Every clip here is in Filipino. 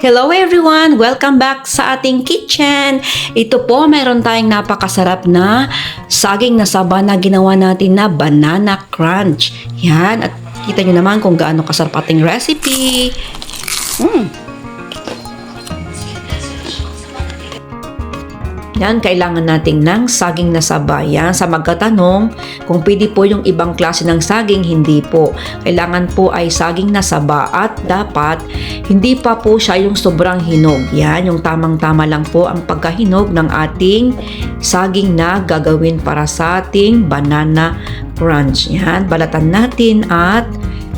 Hello everyone! Welcome back sa ating kitchen. Ito po, mayroon tayong napakasarap na saging na saba na ginawa natin na banana crunch. Yan, at kita nyo naman kung gaano kasarap ating recipe. Mm. Yan, kailangan nating ng saging na saba. Yan, sa magkatanong, kung pwede po yung ibang klase ng saging, hindi po. Kailangan po ay saging na saba at dapat hindi pa po siya yung sobrang hinog. Yan, yung tamang-tama lang po ang pagkahinog ng ating saging na gagawin para sa ating banana crunch. Yan, balatan natin at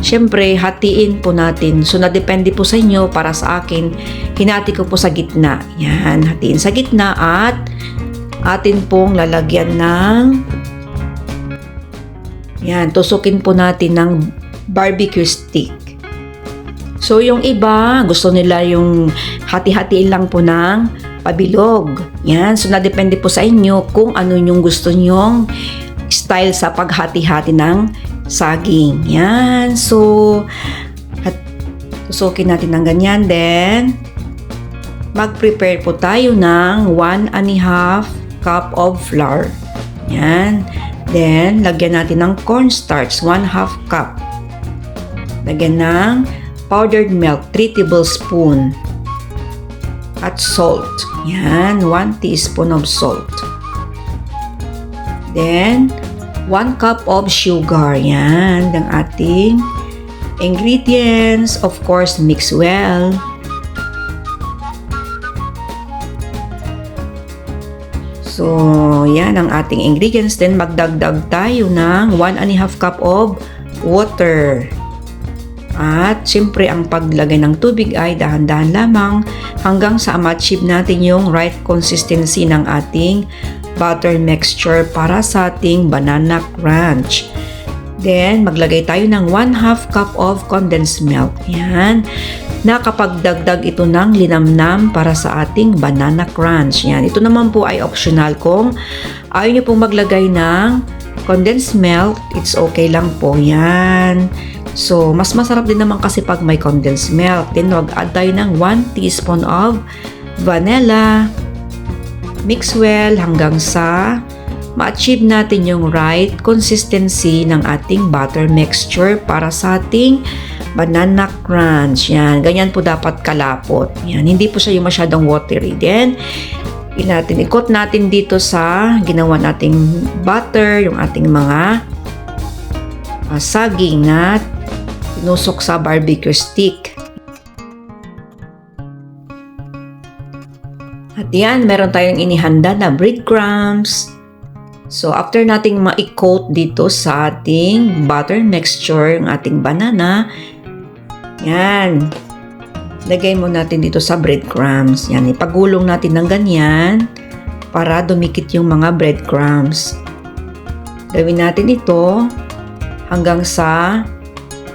Siyempre, hatiin po natin. So, nadepende po sa inyo. Para sa akin, hinati ko po sa gitna. Yan, hatiin sa gitna at atin pong lalagyan ng yan, tusukin po natin ng barbecue stick. So, yung iba, gusto nila yung hati-hatiin lang po ng pabilog. Yan, so nadepende po sa inyo kung ano yung gusto nyong style sa paghati-hati ng saging. Yan. So, at tusukin natin ng ganyan. Then, mag-prepare po tayo ng 1 and a half cup of flour. Yan. Then, lagyan natin ng cornstarch, 1 half cup. Lagyan ng powdered milk, 3 tablespoon. At salt. Yan, 1 teaspoon of salt. Then, 1 cup of sugar. Yan, ng ating ingredients. Of course, mix well. So, yan ang ating ingredients. Then, magdagdag tayo ng 1 and a half cup of water. At, siyempre, ang paglagay ng tubig ay dahan-dahan lamang hanggang sa ma-achieve natin yung right consistency ng ating butter mixture para sa ating banana crunch. Then, maglagay tayo ng 1 half cup of condensed milk. Yan. Nakapagdagdag ito ng linamnam para sa ating banana crunch. Yan. Ito naman po ay optional kung ayaw nyo pong maglagay ng condensed milk, it's okay lang po. Yan. So, mas masarap din naman kasi pag may condensed milk. Then, mag-add tayo ng 1 teaspoon of vanilla, Mix well hanggang sa ma-achieve natin yung right consistency ng ating butter mixture para sa ating banana crunch. Yan, ganyan po dapat kalapot. Yan, hindi po siya yung masyadong watery. Then, natin, ikot natin dito sa ginawa nating butter, yung ating mga uh, saging na tinusok sa barbecue stick. Yan, meron tayong inihanda na breadcrumbs. So, after nating ma-coat dito sa ating butter mixture, yung ating banana, yan, lagay mo natin dito sa breadcrumbs. Yan, ipagulong natin ng ganyan para dumikit yung mga breadcrumbs. Gawin natin ito hanggang sa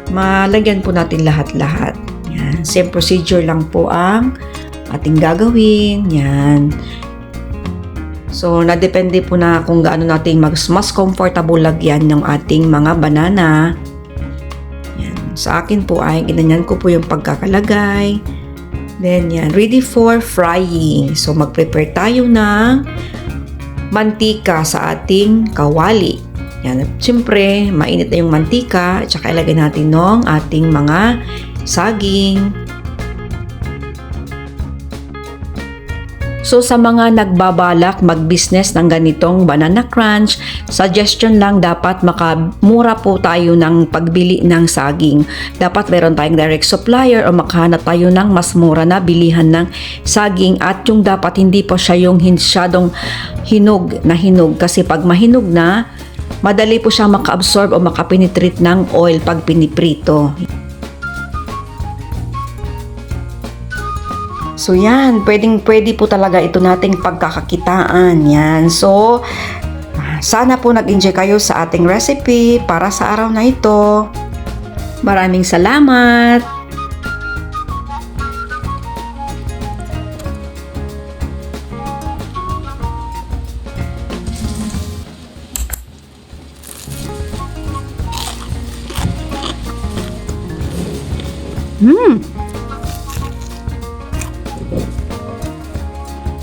malagyan po natin lahat-lahat. Yan, same procedure lang po ang ating gagawin. Yan. So, nadepende po na kung gaano natin mas, mas comfortable lagyan ng ating mga banana. Yan. Sa akin po ay ginanyan ko po yung pagkakalagay. Then, yan. Ready for frying. So, mag-prepare tayo ng mantika sa ating kawali. Yan. At syempre, mainit na yung mantika. At saka ilagay natin ng ating mga saging, So sa mga nagbabalak mag-business ng ganitong banana crunch, suggestion lang dapat makamura po tayo ng pagbili ng saging. Dapat meron tayong direct supplier o makahanap tayo ng mas mura na bilihan ng saging at yung dapat hindi po siya yung masyadong hinog na hinog kasi pag mahinog na, madali po siya maka-absorb o makapenetrate ng oil pag piniprito. So yan, pwedeng pwede po talaga ito nating pagkakakitaan. Yan. So, sana po nag-enjoy kayo sa ating recipe para sa araw na ito. Maraming salamat! Mmm!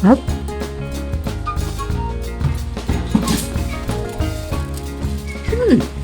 응? 음.